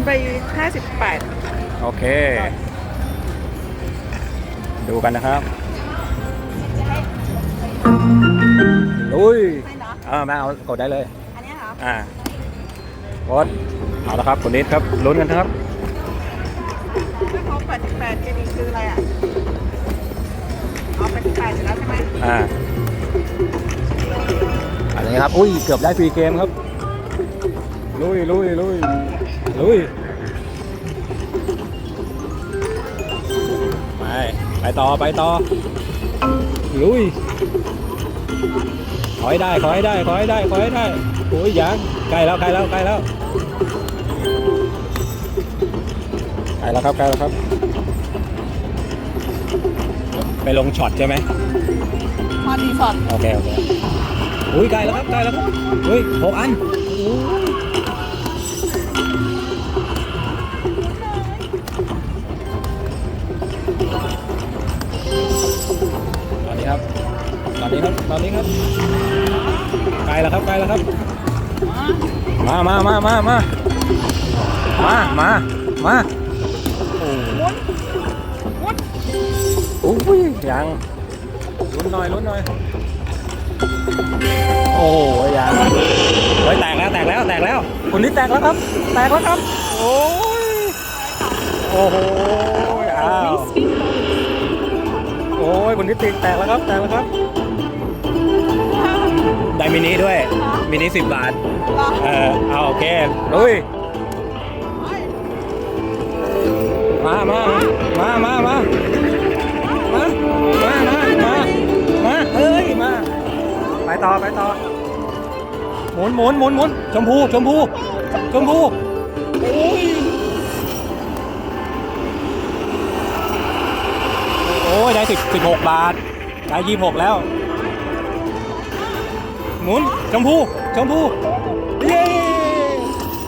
คุณไป 58 โอเค ดูกันนะครับลุยใช่เนาะอ่ามาเอากดได้เลย อันเนี้ยเหรออ่ากดเอาละครับคนนี้ครับลุ้นกันครับ ถ้าเขา88จะดีคืออะไรอะเอา88อยู่แล้วใช่ไหมอ่า อันนี้ครับ อุ้ย เกือบได้ฟรีเกมครับ ลุยลุยลุย ลุยไปไปต่อไปต่อลุยขอให้ได้ขอให้ได้ขอให้ได้ขอให้ได้โอ้ยยังใกล้แล้วใกล้แล้วใกล้แล้วใกล้แล้วครับใกล้แล้วครับ ไปลงช็อตใช่ไหมพอดีสอดโอเคโอเคอุ้ยใกล้แล้วครับใกล้แล้วครับอุ้ยหกอัน ตอนนี้ครับตอนนี้ครับใกลแล้วครับใกลแล้วครับ มามามามามามามามาโอ้ยยังลุ้นหน่อยลุ้นหน่อยโอ้โหยังเฮ้ยแตกแล้วแตกแล้วแตกแล้วคุณนี่แตกแล้วครับ แตกแล้วครับ โอ้ยโอ้โหอ้าวโอ้ยคุณนิติแตกแล้วครับแตกแล้วครับ ได้มินิด้วย มินิสิบบาท เออเอาโอเคลุยมามามามามามามามามามาเฮ้ยมา ไปต่อไปต่อหมุนหมุนหมุนหมุนชมพูชมพูชมพูโอ้ยโอ้ยได้สิบสิบหกบาท ได้ยี่หกแล้ว หมุนชมพูชมพูเย้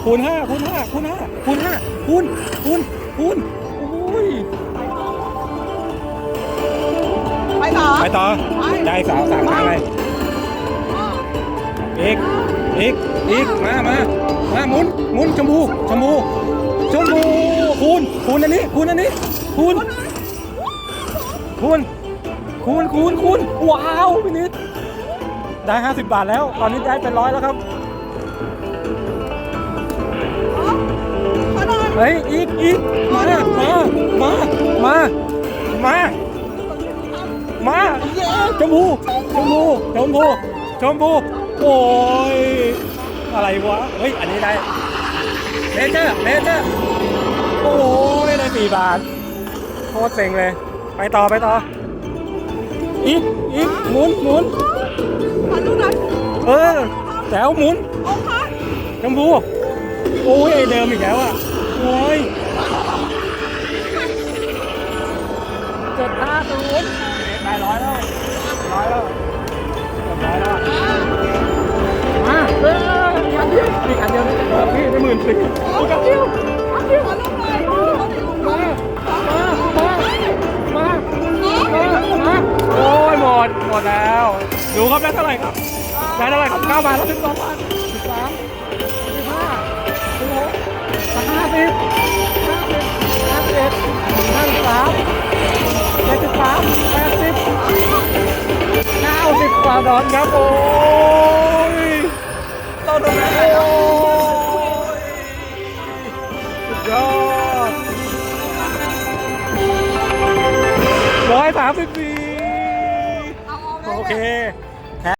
คูณห้าคูณห้าคูณห้าคูณห้าคูณคูณคูณโอ้ยไปต่อไปต่อได้สาวสามครั้งเลยอีกอีกอีกมามามาหมุนหมุนชมพูชมพูชมพูคูณคูณอันนี้คูณอันนี้คูณคูณคูณคูณคูณว้าวพี่นิด ได้ 50 บาทแล้ว ตอนนี้ได้เป็นร้อยแล้วครับเขานอนเฮ้ย อีกอีกมา มา มา มา มา มาเย้ชมพูชมพูชมพูชมพูโอ้ย อะไรวะ เฮ้ย อันนี้ได้เมเจอร์เมเจอร์โอ้ย ได้สี่บาท โคตรเซ็งเลย ไปต่อ ไปต่อ อีกอีกหมุนหมุน ขอดูหน่อยเออแถวหมุนโอ้ค่ะชมพูโอ้ยไอเดิมอีกแล้วอะโอ้ยเจ็ดห้าศูนย์ได้ร้อยแล้วร้อยแล้วเกือบร้อยแล้วมาเอออีกอันเดียวอีกอันเดียวนี่พี่ได้หมื่นสี่ ดแล้วดูครับได้เท่าไหร่ครับได้เท่าไหร่ครับเก้าบาทแล้วสิบสองบาทสิบสามสิบห้าสิบหกห้าสิบห้าสิบห้าสิบเอ็ดห้าสิบสามเจ็ดสิบสามแปดสิบเก้าสิบกว่าดอนครับโอ้ยเราดูนะโอ้ยสุดยอดร้อยสามสิบสี่ ओके